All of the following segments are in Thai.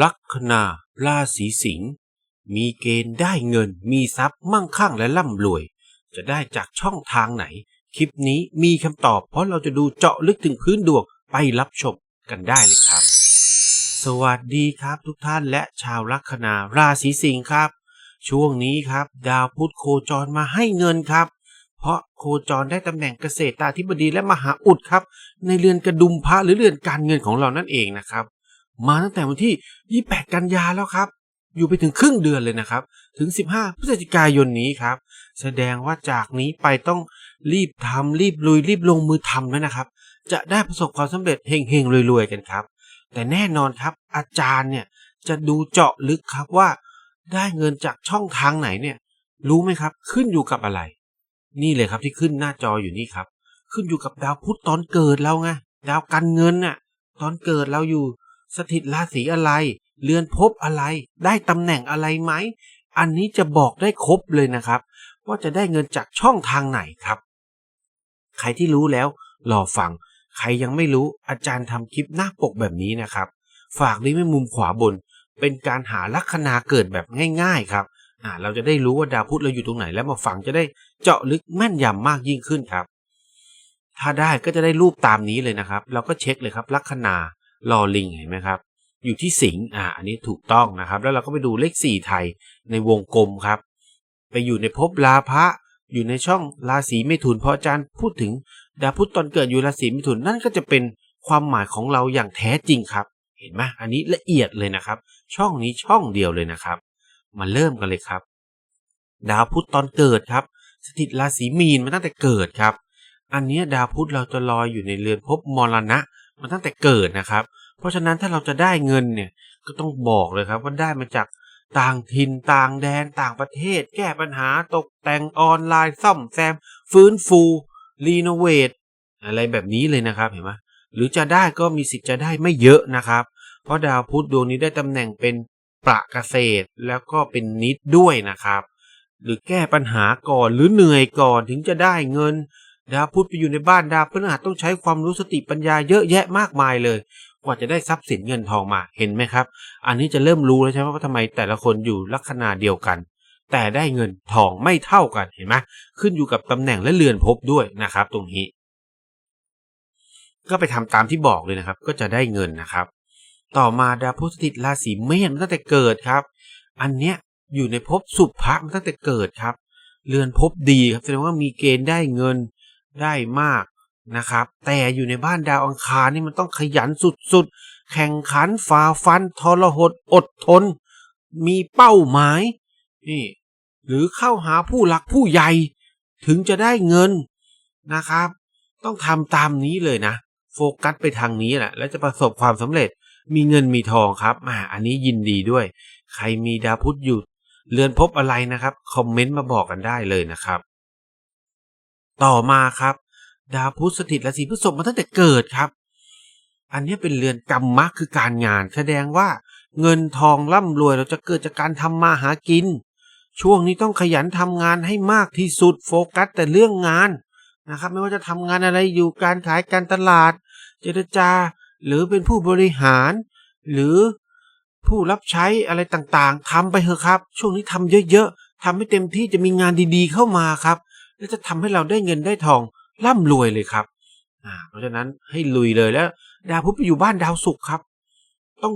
ลัคนาราศีสิงห์มีเกณฑ์ได้เงิน มีทรัพย์มั่งคั่งและร่ำรวย จะได้จากช่องทางไหน คลิปนี้มีคำตอบ เพราะเราจะดูเจาะลึกถึงพื้นดวงไปรับชมกันได้เลยครับ สวัสดีครับทุกท่านและชาวลัคนาราศีสิงห์ครับ ช่วงนี้ครับ ดาวพุธโคจรมาให้เงินครับ เพราะโคจรได้ตำแหน่งเกษตรตาธิบดีและมหาอุดครับ ในเรือนกระดุมพระหรือเรือนการเงินของเรานั่นเองนะครับ มาตั้งแต่วันที่ 28 กันยาแล้วครับ อยู่ไปถึงครึ่งเดือนเลยนะครับ ถึง 15 พฤศจิกายนนี้ครับ แสดงว่าจากนี้ไปต้องรีบทำรีบลุยรีบลงมือทำแล้วนะครับ จะได้ประสบความสำเร็จเฮงๆรวยๆกันครับ แต่แน่นอนครับอาจารย์เนี่ยจะดูเจาะลึกครับว่า ได้เงินจากช่องทางไหนเนี่ย รู้ไหมครับ ขึ้นอยู่กับอะไร นี่เลยครับที่ขึ้นหน้าจออยู่นี่ครับ ขึ้นอยู่กับดาวพุธตอนเกิดเราไงดาวการเงินน่ะ ตอนเกิดเราอยู่ สถิตราศีอะไร เรือนภพอะไร ได้ตำแหน่งอะไรไหม อันนี้จะบอกได้ครบเลยนะครับ ว่าจะได้เงินจากช่องทางไหนครับ ใครที่รู้แล้วรอฟัง ใครยังไม่รู้อาจารย์ทำคลิปหน้าปกแบบนี้นะครับ ฝากลิงก์ไว้มุมขวาบน เป็นการหาลัคนาเกิดแบบง่าย ๆครับอ่าเราจะได้รู้ว่าดาวพุธเราอยู่ตรงไหนแล้วมาฟังจะได้เจาะลึกแม่นยำมากยิ่งขึ้นครับ ถ้าได้ก็จะได้รูปตามนี้เลยนะครับ เราก็เช็คเลยครับลัคนา ลอลิงเห็นไหมครับ อยู่ที่สิงห์อ่าอันนี้ถูกต้องนะครับ แล้วเราก็ไปดูเลขสี่ไทยในวงกลมครับ ไปอยู่ในภพลาภะอยู่ในช่องราศีเมถุนพราะอาจารย์พูดถึงดาวพุธตอนเกิดอยู่ราศีเมถุนนั่นก็จะเป็นความหมายของเราอย่างแท้จริงครับ เห็นไหมอันนี้ละเอียดเลยนะครับ ช่องนี้ช่องเดียวเลยนะครับ มาเริ่มกันเลยครับ ดาวพุธตอนเกิดครับ สถิตราศีมีนมาตั้งแต่เกิดครับ อันนี้ดาวพุธเราจะลอยอยู่ในเรือนภพมรณะ มาตั้งแต่เกิดนะครับ เพราะฉะนั้นถ้าเราจะได้เงินเนี่ยก็ต้องบอกเลยครับว่าได้มาจากต่างถิ่นต่างแดนต่างประเทศ แก้ปัญหาตกแต่งออนไลน์ซ่อมแซม ฟื้นฟูรีโนเวทอะไรแบบนี้เลยนะครับเห็นไหมหรือจะได้ก็มีสิทธิ์จะได้ไม่เยอะนะครับ เพราะดาวพุธดวงนี้ได้ตำแหน่งเป็นประเกษตรแล้วก็เป็นนิดด้วยนะครับ หรือแก้ปัญหาก่อนหรือเหนื่อยก่อนถึงจะได้เงิน ดาวพุธไปอยู่ในบ้านดาวพฤหัสต้องใช้ความรู้สติปัญญาเยอะแยะมากมายเลย กว่าจะได้ทรัพย์สินเงินทองมาเห็นไหมครับ อันนี้จะเริ่มรู้แล้วใช่ไหมว่าทำไมแต่ละคนอยู่ลัคนาเดียวกัน แต่ได้เงินทองไม่เท่ากันเห็นไหมขึ้นอยู่กับตำแหน่งและเรือนภพด้วยนะครับ ตรงนี้ ก็ไปทำตามที่บอกเลยนะครับ ก็จะได้เงินนะครับ ต่อมาดาวพุธสถิตราศีเมษตั้งแต่เกิดครับ อันเนี้ยอยู่ในภพสุภะมาตั้งแต่เกิดครับ เรือนภพดีครับแสดงว่ามีเกณฑ์ได้เงิน ได้มากนะครับ แต่อยู่ในบ้านดาวอังคารนี่มันต้องขยันสุดๆ แข่งขันฝ่าฟันทรหดอดทน มีเป้าหมายนี่หรือเข้าหาผู้หลักผู้ใหญ่ ถึงจะได้เงินนะครับ ต้องทำตามนี้เลยนะ โฟกัสไปทางนี้แหละ แล้วจะประสบความสำเร็จมีเงินมีทองครับอ่าอันนี้ยินดีด้วย ใครมีดาวพุธอยู่เรือนพบอะไรนะครับ คอมเมนต์มาบอกกันได้เลยนะครับ ต่อมาครับ ดาวพุธสถิตราศีพฤษภมาตั้งแต่เกิดครับ อันนี้เป็นเรือนกรรมมะคือการงาน แสดงว่าเงินทองร่ำรวยเราจะเกิดจากการทำมาหากิน ช่วงนี้ต้องขยันทำงานให้มากที่สุดโฟกัสแต่เรื่องงานนะครับ ไม่ว่าจะทำงานอะไรอยู่การขายการตลาด เจรจา หรือเป็นผู้บริหาร หรือผู้รับใช้อะไรต่างๆทำไปเถอะครับ ช่วงนี้ทำเยอะๆทำให้เต็มที่จะมีงานดีๆเข้ามาครับ และจะทำให้เราได้เงินได้ทองร่ำรวยเลยครับอ่าเพราะฉะนั้นให้ลุยเลยแล้ว ดาวพุธไปอยู่บ้านดาวศุกร์ครับ ต้อง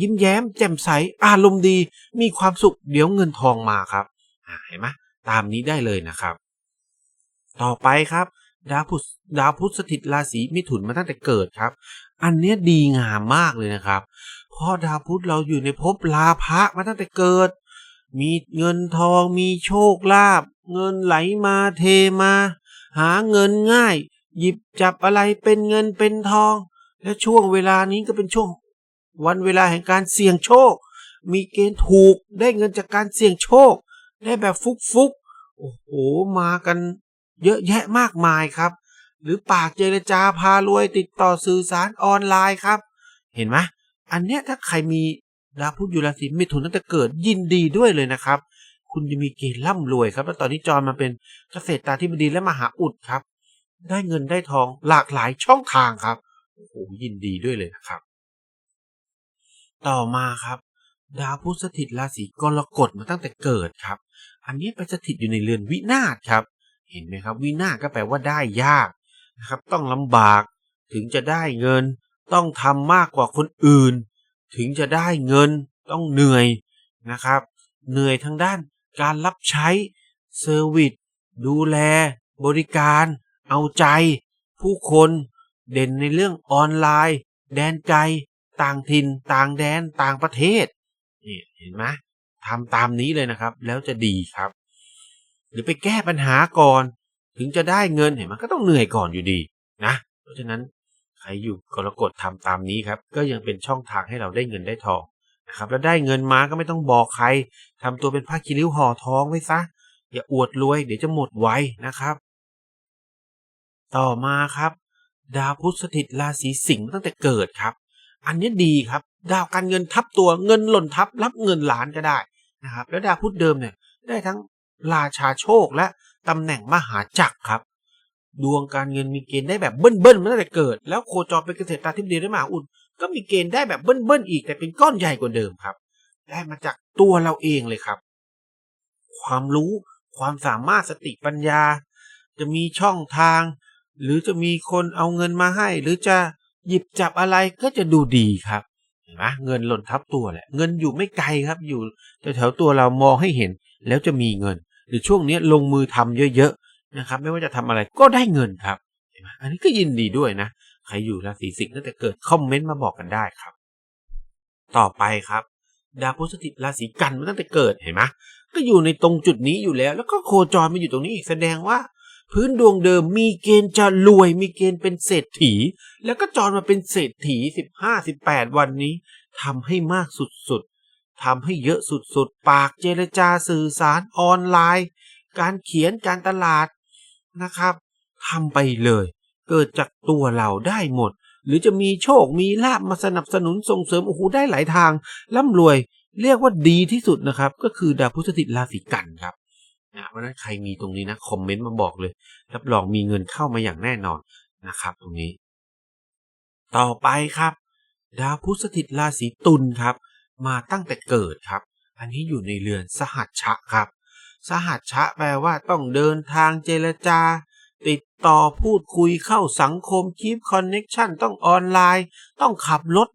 ยิ้มแย้ม แจ่มใส อารมณ์ดี มีความสุข เดี๋ยวเงินทองมาครับอ่าเห็นไหมตามนี้ได้เลยนะครับ ต่อไปครับ ดาวพุธดาวพุธสถิตราศีมิถุนมาตั้งแต่เกิดครับ อันเนี้ยดีงามมากเลยนะครับ เพราะดาวพุธเราอยู่ในภพลาภะมาตั้งแต่เกิด มีเงินทองมีโชคลาภเงินไหลมาเทมา หาเงินง่าย หยิบจับอะไรเป็นเงินเป็นทอง และช่วงเวลานี้ก็เป็นช่วง วันเวลาแห่งการเสี่ยงโชค มีเกณฑ์ถูกได้เงินจากการเสี่ยงโชค ได้แบบฟุกฟุกๆโอ้โหมากันเยอะแยะมากมายครับ หรือปากเจรจาพารวยติดต่อสื่อสารออนไลน์ครับ เห็นไหมอันเนี้ยถ้าใครมี ดาวพุธอยู่ราศีมิถุนตั้งแต่เกิดยินดีด้วยเลยนะครับ คุณจะมีเกณฑ์ร่ำรวยครับ แล้วตอนนี้จรมาเป็นเกษตรตาธิบดีและมหาอุดครับ ได้เงินได้ทองหลากหลายช่องทางครับโอ้โหยินดีด้วยเลยนะครับ ต่อมาครับ ดาวพุธสถิตราศีกรกฎมาตั้งแต่เกิดครับ อันนี้ไปสถิตอยู่ในเรือนวินาศครับ เห็นไหมครับ วินาศก็แปลว่าได้ยากนะครับ ต้องลำบากถึงจะได้เงินต้องทำมากกว่าคนอื่น ถึงจะได้เงินต้องเหนื่อยนะครับ เหนื่อยทางด้านการรับใช้เซอร์วิสดูแล บริการ เอาใจ ผู้คนเด่นในเรื่องออนไลน์ แดนไกล ต่างถิ่น ต่างแดนต่างประเทศนี่เห็นไหมทำตามนี้เลยนะครับ แล้วจะดีครับ หรือไปแก้ปัญหาก่อน ถึงจะได้เงินเห็นไหมก็ต้องเหนื่อยก่อนอยู่ดีนะ เพราะฉะนั้น ใครอยู่กรกฎทำตามนี้ครับ ก็ยังเป็นช่องทางให้เราได้เงินได้ทองนะครับแล้วได้เงินมาก็ไม่ต้องบอกใครทำตัวเป็นผ้าคีริ้วห่อทองไว้ซะ อย่าอวดรวยเดี๋ยวจะหมดไวนะครับ ต่อมาครับ ดาวพุธสถิตราศีสิงห์ตั้งแต่เกิดครับ อันนี้ดีครับ ดาวการเงินทับตัวเงินหล่นทับ รับเงินล้านก็ได้นะครับ แล้วดาวพุธเดิมเนี่ยได้ทั้งราชาโชคและตำแหน่งมหาจักรครับ ดวงการเงินมีเกณฑ์ได้แบบเบิ้ลๆมาตั้งแต่เกิด แล้วโคจรเป็นเกษตรตาธิบดีได้มหาอุดก็มีเกณฑ์ได้แบบเบิ้ลๆอีกแต่เป็นก้อนใหญ่กว่าเดิมครับ ได้มาจากตัวเราเองเลยครับ ความรู้ความสามารถสติปัญญา จะมีช่องทาง หรือจะมีคนเอาเงินมาให้ หรือจะหยิบจับอะไรก็จะดูดีครับเห็นไหมเงินหล่นทับตัวแหละ เงินอยู่ไม่ไกลครับอยู่แถวๆตัวเรามองให้เห็น แล้วจะมีเงิน หรือช่วงนี้ลงมือทำเยอะ นะครับ ไม่ว่าจะทำอะไรก็ได้เงินครับอันนี้ก็ยินดีด้วยนะ ใครอยู่ราศีสิงห์ตั้งแต่เกิดคอมเมนต์มาบอกกันได้ครับ ต่อไปครับ ดาวพุธสถิตราศีกันมาตั้งแต่เกิดเห็นไหมก็อยู่ในตรงจุดนี้อยู่แล้ว แล้วก็โคจรมาอยู่ตรงนี้อีกแสดงว่า พื้นดวงเดิมมีเกณฑ์จะรวย มีเกณฑ์เป็นเศรษฐี แล้วก็จรมาเป็นเศรษฐีสิบห้าสิบแปดวันนี้ทำให้มากสุดๆทำให้เยอะสุดๆ ปากเจรจาสื่อสารออนไลน์ การเขียนการตลาด นะครับทำไปเลย เกิดจากตัวเราได้หมด หรือจะมีโชคมีลาบมาสนับสนุนส่งเสริมโอ้โหได้หลายทางร่ำรวย เรียกว่าดีที่สุดนะครับ ก็คือดาวพุธสถิตราศีกันครับนะเพราะนั้นใครมีตรงนี้นะคอมเมนต์มาบอกเลย รับรองมีเงินเข้ามาอย่างแน่นอนนะครับ ตรงนี้ ต่อไปครับ ดาวพุธสถิตราศีตุลครับ มาตั้งแต่เกิดครับ อันนี้อยู่ในเรือนสหัชชะครับ สหัชชะแปลว่าต้องเดินทางเจรจา ติดต่อพูดคุยเข้าสังคมคีปคอนเน็ชันต้องออนไลน์ ต้องขับรถ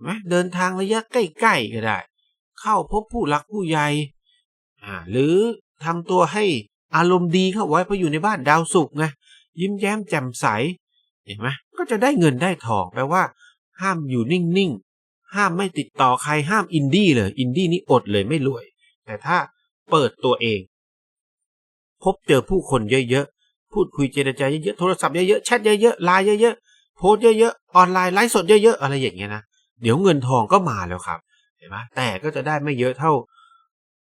ไหมเดินทางระยะใกล้ๆก็ได้ เข้าพบผู้หลักผู้ใหญ่อ่าหรือทำตัวให้อารมณ์ดีเข้าไว้เพราะอยู่ในบ้านดาวสุกไงยิ้มแย้มแจ่มใสเห็นไหมก็จะได้เงินได้ทองแปลว่า ห้ามอยู่นิ่งๆห้ามไม่ติดต่อใครห้ามอินดี้เลย อินดี้นี่อดเลยไม่รวย แต่ถ้า เปิดตัวเอง พบเจอผู้คนเยอะๆ พูดคุยเจรจาเยอะๆ โทรศัพท์เยอะๆ แชทเยอะๆ ไลน์เยอะๆ โพสเยอะๆ ออนไลน์ไลฟ์สดเยอะๆ อะไรอย่างเงี้ยนะ เดี๋ยวเงินทองก็มาแล้วครับ เห็นไหมแต่ก็จะได้ไม่เยอะเท่า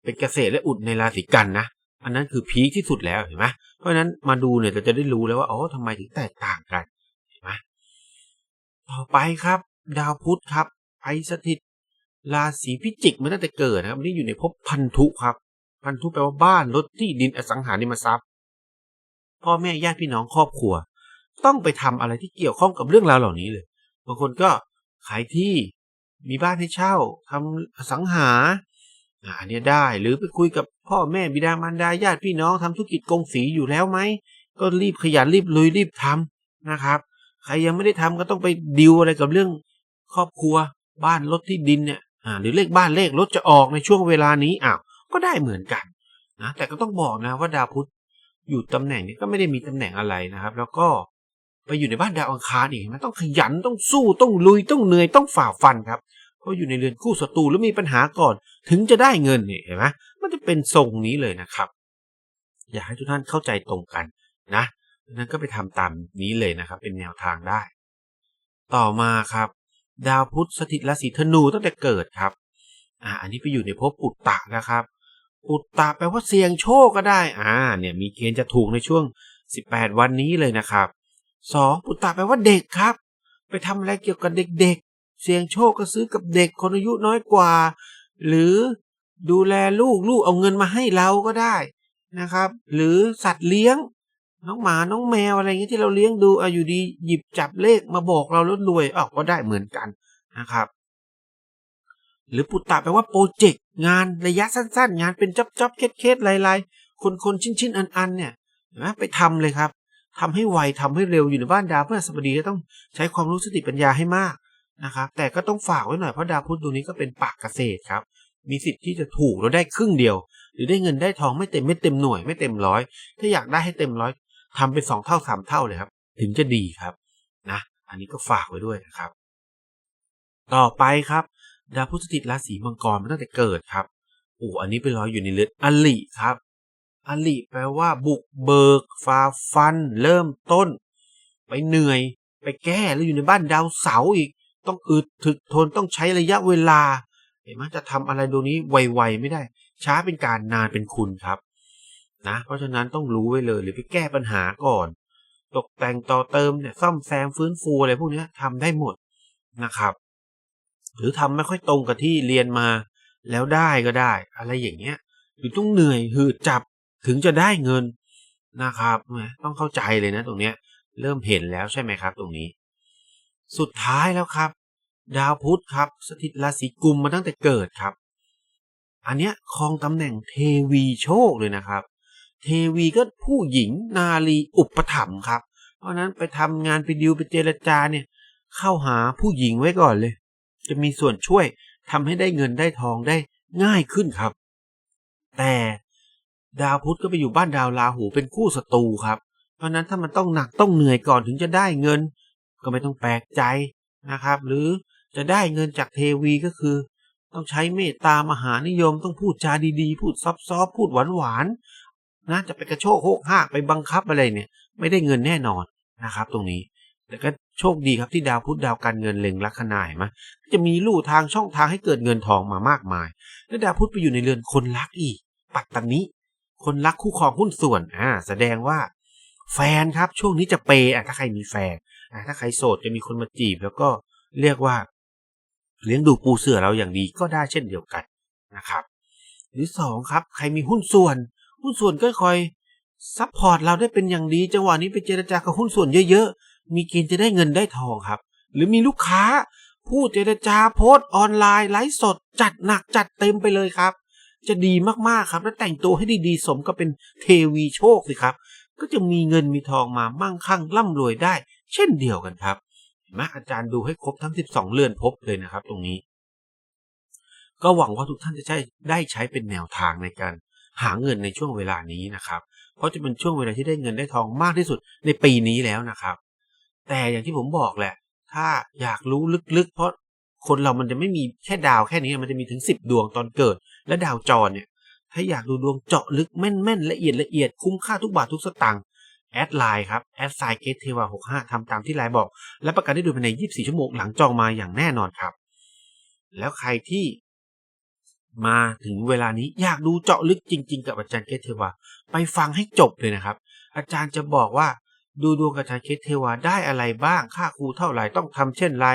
เป็นเกษตรและอุดในราศีกันนะ อันนั้นคือพีคที่สุดแล้วเห็นไหมเพราะฉะนั้นมาดูเนี่ยเราจะได้รู้แล้วว่าอ๋อทำไมถึงแตกต่างกัน เห็นไหมต่อไปครับ ดาวพุธครับไปสถิตราศีพิจิกมาตั้งแต่เกิดนะครับนี่อยู่ในภพพันธุครับ พันธุแปลว่าบ้านรถที่ดินอสังหาริมทรัพย์ พ่อแม่ญาติพี่น้องครอบครัว ต้องไปทำอะไรที่เกี่ยวข้องกับเรื่องราวเหล่านี้เลย บางคนก็ขายที่มีบ้านให้เช่าทำอสังหาอ่าอันเนี้ยได้หรือไปคุยกับพ่อแม่บิดามารดาญาติพี่น้องทำธุรกิจกงสีอยู่แล้วไหมก็รีบขยันรีบลุยรีบทำนะครับ ใครยังไม่ได้ทำก็ต้องไปดิวอะไรกับเรื่องครอบครัว บ้านรถที่ดินเนี่ยอ่าหรือเลขบ้านเลขรถจะออกในช่วงเวลานี้อ้าว ก็ได้เหมือนกันนะแต่ก็ต้องบอกนะว่าดาวพุธอยู่ตำแหน่งนี้ก็ไม่ได้มีตำแหน่งอะไรนะครับ แล้วก็ไปอยู่ในบ้านดาวอังคารอีกมันต้องขยันต้องสู้ต้องลุยต้องเหนื่อยต้องฝ่าฟันครับเพราะอยู่ในเรือนคู่ศัตรูแล้วมีปัญหาก่อน ถึงจะได้เงินเนี่ยเห็นไหมมันจะเป็นทรงนี้เลยนะครับ อยากให้ทุกท่านเข้าใจตรงกันนะนั้นก็ไปทำตามนี้เลยนะครับ เป็นแนวทางได้ ต่อมาครับ ดาวพุธสถิตราศีธนูตั้งแต่เกิดครับอ่าอันนี้ไปอยู่ในภพปุตตะนะครับ ปุตตะแปลว่าเสี่ยงโชคก็ได้ อ่า เนี่ยมีเกณฑ์จะถูกในช่วง 18 วันนี้เลยนะครับสองปุตตะแปลว่าเด็กครับ ไปทำอะไรเกี่ยวกับเด็กๆ เสี่ยงโชคก็ซื้อกับเด็กคนอายุน้อยกว่า หรือดูแลลูกลูกเอาเงินมาให้เราก็ได้นะครับ หรือสัตว์เลี้ยง น้องหมาน้องแมวอะไรเงี้ยที่เราเลี้ยงดูอาอยู่ดีหยิบจับเลขมาบอกเราแล้วรวยอ้าวก็ได้เหมือนกันนะครับ หรือปุตตะแปลว่าโปรเจกต์งานระยะสั้นๆ งานเป็นจ็อบจ็อบๆเคสๆลายๆ คนๆชิ้นๆอันๆเนี่ยนไหมไปทำเลยครับทำให้ไวทำให้เร็วอยู่ในบ้านดาวพฤหัสบดีก็ต้องใช้ความรู้สติปัญญาให้มากนะครับแต่ก็ต้องฝากไว้หน่อยเพราะดาวพุธดวงนี้ก็เป็นปากเกษตรครับ มีสิทธิ์ที่จะถูกแล้วได้ครึ่งเดียว หรือได้เงินได้ทองไม่เต็มไม่เต็มหน่วยไม่เต็มร้อยถ้าอยากได้ให้เต็มร้อยทำเป็นสองเท่าสามเท่าเลยครับ ถึงจะดีครับนะอันนี้ก็ฝากไว้ด้วยนะครับ ต่อไปครับ ดาวพุธสถิตราศีมังกรมาตั้งแต่เกิดครับโอ้อันนี้ไปลอยอยู่ในเรือนอลิครับอลิแปลว่าบุกเบิกฝ่าฟัน เริ่มต้น ไปเหนื่อย ไปแก้แล้วอยู่ในบ้านดาวเสาอีก ต้องอึดถึกทนต้องใช้ระยะเวลาเห็นไหมจะทำอะไรตรงนี้ไวๆไม่ได้ ช้าเป็นการนานเป็นคุณครับนะเพราะฉะนั้นต้องรู้ไว้เลยหรือไปแก้ปัญหาก่อน ตกแต่งต่อเติมเนี่ยซ่อมแซมฟื้นฟูอะไรพวกนี้ยทำได้หมดนะครับ หรือทำไม่ค่อยตรงกับที่เรียนมาแล้วได้ก็ได้ อะไรอย่างเงี้ยหรือต้องเหนื่อยหืดจับถึงจะได้เงินนะครับต้องเข้าใจเลยนะตรงเนี้ยเริ่มเห็นแล้วใช่ไหมครับ ตรงนี้ สุดท้ายแล้วครับ ดาวพุธครับ สถิตราศีกุมมาตั้งแต่เกิดครับ อันเนี้ยครองตำแหน่งเทวีโชคเลยนะครับ เทวีก็ผู้หญิงนาลีอุปถัมภ์ครับ เพราะนั้นไปทำงานไปดิวไปเจรจาเนี่ย เข้าหาผู้หญิงไว้ก่อนเลย จะมีส่วนช่วยทำให้ได้เงินได้ทองได้ง่ายขึ้นครับ แต่ดาวพุธก็ไปอยู่บ้านดาวราหูเป็นคู่ศัตรูครับ เพราะนั้นถ้ามันต้องหนักต้องเหนื่อยก่อนถึงจะได้เงิน ก็ไม่ต้องแปลกใจนะครับ หรือจะได้เงินจากเทวีก็คือ ต้องใช้เมตตามหานิยมต้องพูดจาดีๆ พูดซอฟๆพูดหวานๆนะจะไปกระโชกโหกหากไปบังคับอะไรเนี่ย ไม่ได้เงินแน่นอนนะครับ ตรงนี้ แต่ก็ โชคดีครับที่ดาวพุธดาวการเงินเล็งลัคนาเห็นไหมจะมีลู่ทางช่องทางให้เกิดเงินทองมามากมาย และดาวพุธไปอยู่ในเรือนคนรักอีก ปัตตานิคนรักคู่ครองหุ้นส่วนอ่าแสดงว่า แฟนครับช่วงนี้จะเปย์อะถ้าใครมีแฟนอะถ้าใครโสดจะมีคนมาจีบ แล้วก็เรียกว่า เลี้ยงดูปูเสือเราอย่างดีก็ได้เช่นเดียวกันนะครับ หรือสองครับ ใครมีหุ้นส่วน หุ้นส่วนก็คอยซัพพอร์ตเราได้เป็นอย่างดีจังหวะนี้ไปเจรจากับหุ้นส่วนเยอะ มีเกณฑ์จะได้เงินได้ทองครับ หรือมีลูกค้าพูดเจรจาโพสต์ออนไลน์ไลฟ์สด จัดหนักจัดเต็มไปเลยครับ จะดีมากๆครับ แล้วแต่งตัวให้ดีๆ สมกับเป็นเทวีโชคสิครับ ก็จะมีเงินมีทองมามั่งคั่งร่ำรวยได้ เช่นเดียวกันครับเห็นไหมอาจารย์ดูให้ครบทั้ง 12 เรือนภพเลยนะครับ ตรงนี้ ก็หวังว่าทุกท่านจะใช้ได้ใช้เป็นแนวทางในการหาเงินในช่วงเวลานี้นะครับ เพราะจะเป็นช่วงเวลาที่ได้เงินได้ทองมากที่สุดในปีนี้แล้วนะครับ แต่อย่างที่ผมบอกแหละ ถ้าอยากรู้ลึกๆ เพราะคนเรามันจะไม่มีแค่ดาวแค่นี้มันจะมีถึง 10 ดวงตอนเกิด และดาวจรเนี่ย ถ้าอยากดูดวงเจาะลึกแม่นๆละเอียดละเอียดคุ้มค่าทุกบาททุกสตางค์แอดไลน์ครับแอดไซเกตเทวา65ทำตามที่ไลน์บอก และประกันได้ดูภายใน 24 ชั่วโมงหลังจองมาอย่างแน่นอนครับ แล้วใครที่มาถึงเวลานี้อยากดูเจาะลึกจริง ๆ กับอาจารย์เกตเทวา ไปฟังให้จบเลยนะครับ อาจารย์จะบอกว่า ดูดวงกับอาจารย์เคสเทวาได้อะไรบ้าง ค่าครูเท่าไหร่ต้องทำเช่นไร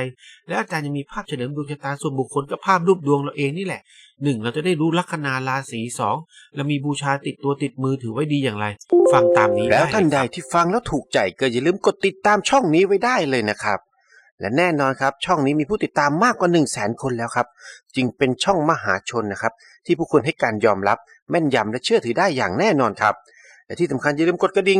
และอาจารย์ยังมีภาพเฉลิมดวงชะตาส่วนบุคคลกับภาพรูปดวงเราเองนี่แหละหนึ่งเราจะได้รู้ลัคนาราศีสองเรามีบูชาติดตัวติดมือถือไว้ดีอย่างไร ฟังตามนี้แล้วได้ท่านใดที่ฟังแล้วถูกใจก็อย่าลืมกดติดตามช่องนี้ไว้ได้เลยนะครับ และแน่นอนครับช่องนี้มีผู้ติดตามมากกว่า1 0 0 0 0แสนคนแล้วครับ จึงเป็นช่องมหาชนนะครับ ที่ผู้คนให้การยอมรับ แม่นยำและเชื่อถือได้อย่างแน่นอนครับและที่สำคัญอย่าลืมกดกระดิ่ง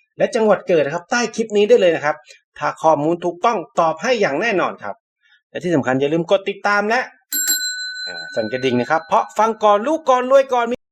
และจังหวัดเกิดนะครับ ใต้คลิปนี้ได้เลยนะครับ ถ้าข้อมูลถูกต้องตอบให้อย่างแน่นอนครับ และที่สำคัญอย่าลืมกดติดตามและสั่นกระดิ่งนะครับ เพราะฟังก่อนรู้ก่อนรวยก่อน